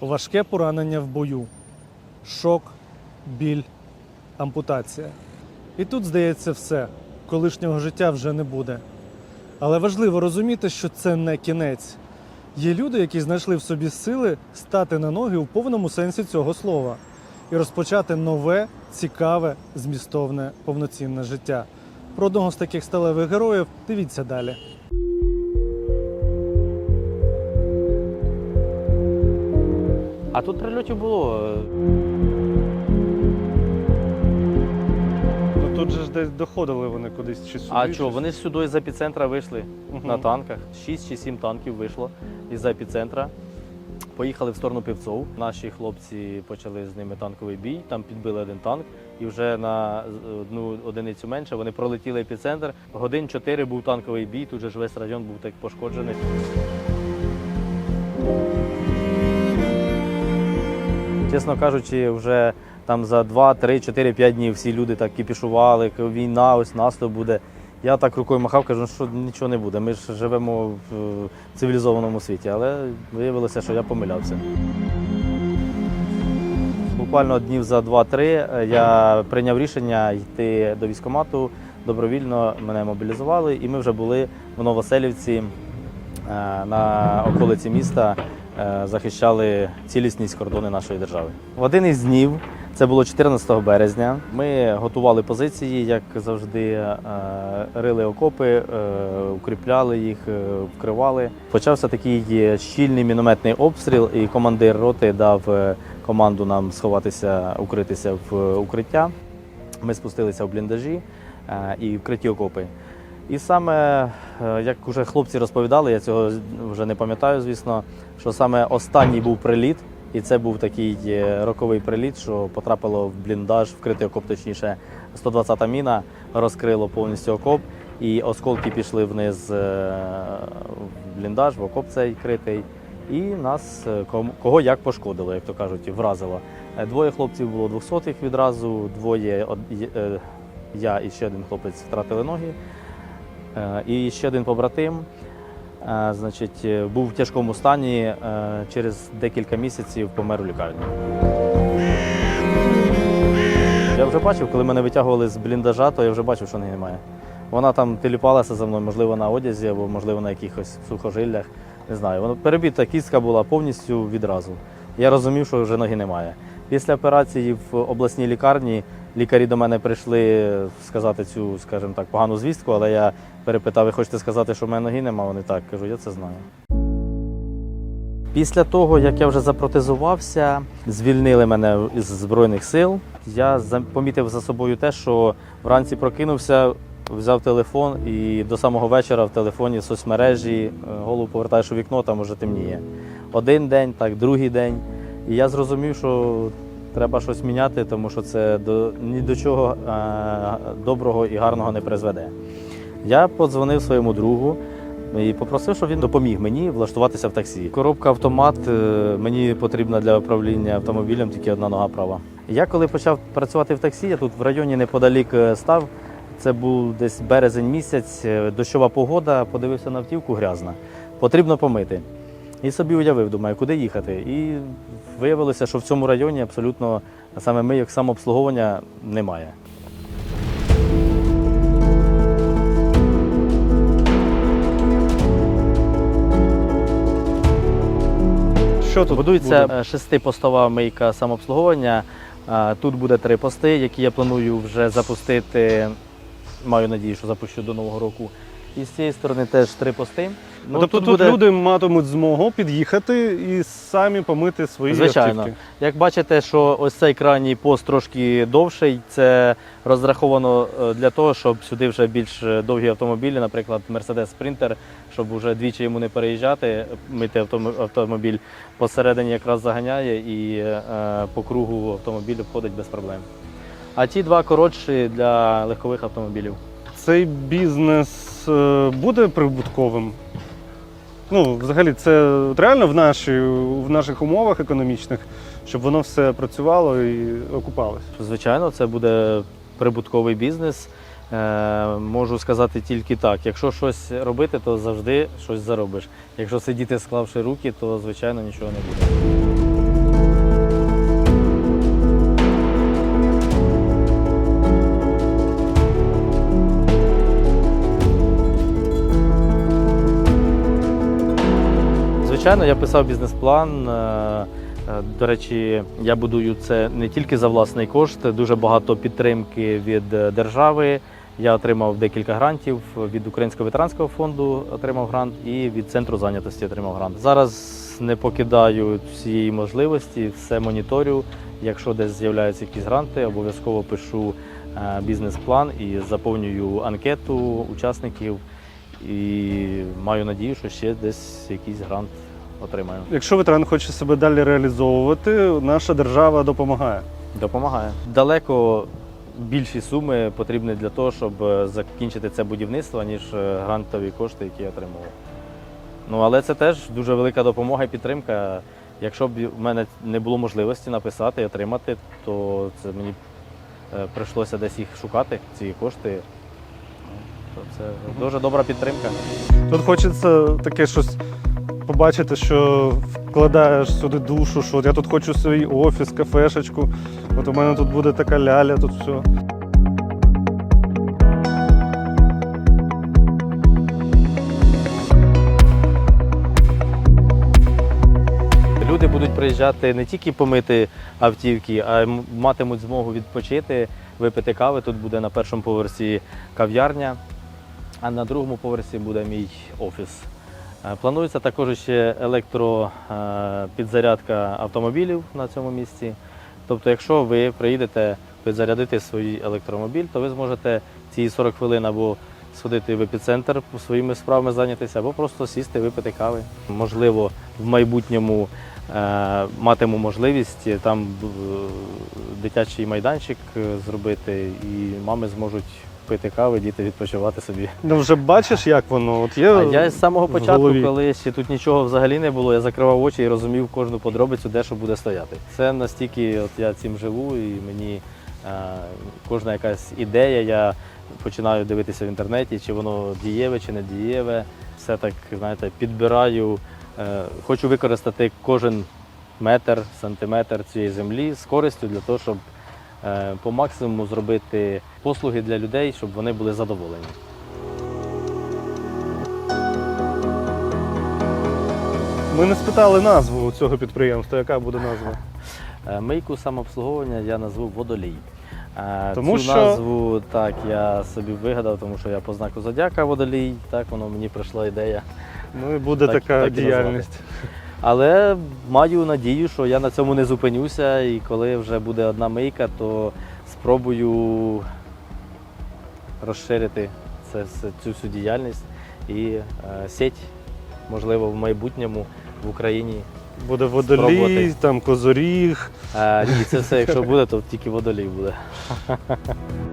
Важке поранення в бою, шок, біль, ампутація. І тут здається все. Колишнього життя вже не буде. Але важливо розуміти, що це не кінець. Є люди, які знайшли в собі сили стати на ноги у повному сенсі цього слова і розпочати нове, цікаве, змістовне, повноцінне життя. Про одного з таких сталевих героїв дивіться далі. А тут прильотів було. Ну тут же ж десь доходили вони кудись чи сюди. А чи що, вони сюди з епіцентра вийшли Мгм. на танках. 6 чи 7 танків вийшло із епіцентра. Поїхали в сторону Півцов. Наші хлопці почали з ними танковий бій, там підбили один танк, і вже на одну одиницю менше вони пролетіли епіцентр. Годин 4 був танковий бій, тут же ж весь район був так пошкоджений. Чесно кажучи, вже там за 2, 3, 4, 5 днів всі люди так кіпішували, війна, ось наступ буде. Я так рукою махав, кажу, «Ну, що нічого не буде. Ми ж живемо в цивілізованому світі, але виявилося, що я помилявся. Буквально днів за 2-3 е, я прийняв рішення йти до військкомату. Добровільно мене мобілізували, і ми вже були в Новоселівці е, на околиці міста захищали цілісність кордони нашої держави. В один із днів, це було 14 березня, ми готували позиції, як завжди, е, рили окопи, е, укріпляли їх, е, вкривали. Почався такий е, щільний мінометний обстріл, і командир роти дав е, команду нам сховатися, укритися в укриття. Ми спустилися в бліндажі е, і вкриті окопи. І саме, е, як вже хлопці розповідали, я цього вже не пам'ятаю, звісно, що саме останній був приліт, і це був такий е, роковий приліт, що потрапило в бліндаж, вкритий окоп, точніше, 120-та міна, розкрило повністю окоп, і осколки пішли вниз е, в бліндаж, в окоп цей критий. І нас е, кого як пошкодило, як то кажуть, вразило. Е, Двоє хлопців було 200-х відразу, двоє е, я і ще один хлопець втратили ноги. Е, І ще один побратим, е, значить, е, був в тяжкому стані, через декілька місяців помер у лікарні. Я вже бачив, коли мене витягували з бліндажа, то я вже бачив, що неї немає. Вона там теліпалася за мною, можливо, на одязі або, можливо, на якихось сухожиллях. Не знаю. Вона перебита кістка була повністю відразу. Я розумів, що вже ноги немає. Після операції в обласній лікарні лікарі до мене прийшли сказати цю, скажімо так, погану звістку, але я перепитав, ви хочете сказати, що в мене ноги немає? Вони так кажу, я це знаю. Після того, як я вже запротезувався, звільнили мене із Збройних сил. Я помітив за собою те, що вранці прокинувся, взяв телефон і до самого вечора в телефоні соцмережі, е, голову повертаєш у вікно, там уже темніє. Один день, так, другий день. І я зрозумів, що треба щось міняти, тому що це до, ні до чого е, доброго і гарного не призведе. Я подзвонив своєму другу і попросив, щоб він допоміг мені влаштуватися в таксі. Коробка автомат е, мені потрібна для управління автомобілем, тільки одна нога права. Я коли почав працювати в таксі, я тут в районі неподалік е, став. Це був десь березень місяць, дощова погода, подивився на автівку грязна. Потрібно помити. І собі уявив, думаю, куди їхати. І виявилося, що в цьому районі абсолютно саме ми, як самообслуговування, немає. Що тут Будується буде? е, шестипостова мийка самообслуговування. Е, Тут буде три пости, які я планую вже запустити. Маю надію, що запущу до нового року. І з цієї сторони теж три пости. Ну, тобто тут, люди матимуть змогу під'їхати і самі помити свої Звичайно. автівки. Як бачите, що ось цей крайній пост трошки довший, це розраховано е, для того, щоб сюди вже більш е, довгі автомобілі, наприклад, Mercedes Sprinter, щоб вже двічі йому не переїжджати, мити автомобіль посередині якраз заганяє і е, по кругу автомобіль входить без проблем. А ті два коротші для легкових автомобілів. Цей бізнес е, буде прибутковим. Ну, взагалі, це реально в, наші, в наших умовах економічних, щоб воно все працювало і окупалось. Звичайно, це буде прибутковий бізнес. Е, можу сказати тільки так: якщо щось робити, то завжди щось заробиш. Якщо сидіти, склавши руки, то звичайно нічого не буде. Звичайно, я писав бізнес-план. е, е, До речі, я будую це не тільки за власний кошт, дуже багато підтримки від е, держави. Я отримав декілька грантів від Українського ветеранського фонду, отримав грант і від центру зайнятості отримав грант. Зараз не покидаю цієї можливості, все моніторю. Якщо десь з'являються якісь гранти, обов'язково пишу бізнес-план і заповнюю анкету учасників. І маю надію, що ще десь якийсь грант отримаю. Якщо ветеран хоче себе далі реалізовувати, наша держава допомагає. Допомагає. Далеко більші суми потрібні для того, щоб е, закінчити це будівництво, ніж е, грантові кошти, які я отримував. Ну, але це теж дуже велика допомога і підтримка. Якщо б в мене не було можливості написати і отримати, то це мені е, прийшлося десь їх шукати, ці кошти. Це дуже добра підтримка. Тут хочеться таке щось побачити, що вкладаєш сюди душу, що я тут хочу свій офіс, кафешечку. От у мене тут буде така ляля, тут все. Люди будуть приїжджати не тільки помити автівки, а матимуть змогу відпочити, випити кави. Тут буде на першому поверсі кав'ярня, а на другому поверсі буде мій офіс. Е, Планується також ще електропідзарядка автомобілів на цьому місці. Тобто, якщо ви приїдете підзарядити свій електромобіль, то ви зможете ці 40 хвилин або сходити в епіцентр своїми справами зайнятися, або просто сісти, випити кави. Можливо, в майбутньому е, матиму можливість там е, дитячий майданчик е, зробити, і мами зможуть пити кави, діти відпочивати собі. Ну вже бачиш, як воно. От є А я з самого початку, голові. коли ще тут нічого взагалі не було, я закривав очі і розумів кожну подробицю, де що буде стояти. Це настільки, от я цим живу, і мені е, кожна якась ідея, я починаю дивитися в інтернеті, чи воно дієве, чи не дієве. Все так, знаєте, підбираю. Е, хочу використати кожен метр, сантиметр цієї землі з користю для того, щоб по максимуму зробити послуги для людей, щоб вони були задоволені. Ми не спитали назву цього підприємства, яка буде назва. Е, Мийку самообслуговування я назву водолій. Е, Тому Цю що- назву так я собі вигадав, тому що я по знаку зодяка водолій. Так воно мені прийшла ідея. Ну і буде Так- така так діяльність. Але маю надію, що я на цьому не зупинюся, і коли вже буде одна мийка, то спробую розширити це, цю всю діяльність і е, сеть, можливо, в майбутньому в Україні. Буде водолій, там козоріг. Е, ні, це все, якщо буде, то тільки водолій буде.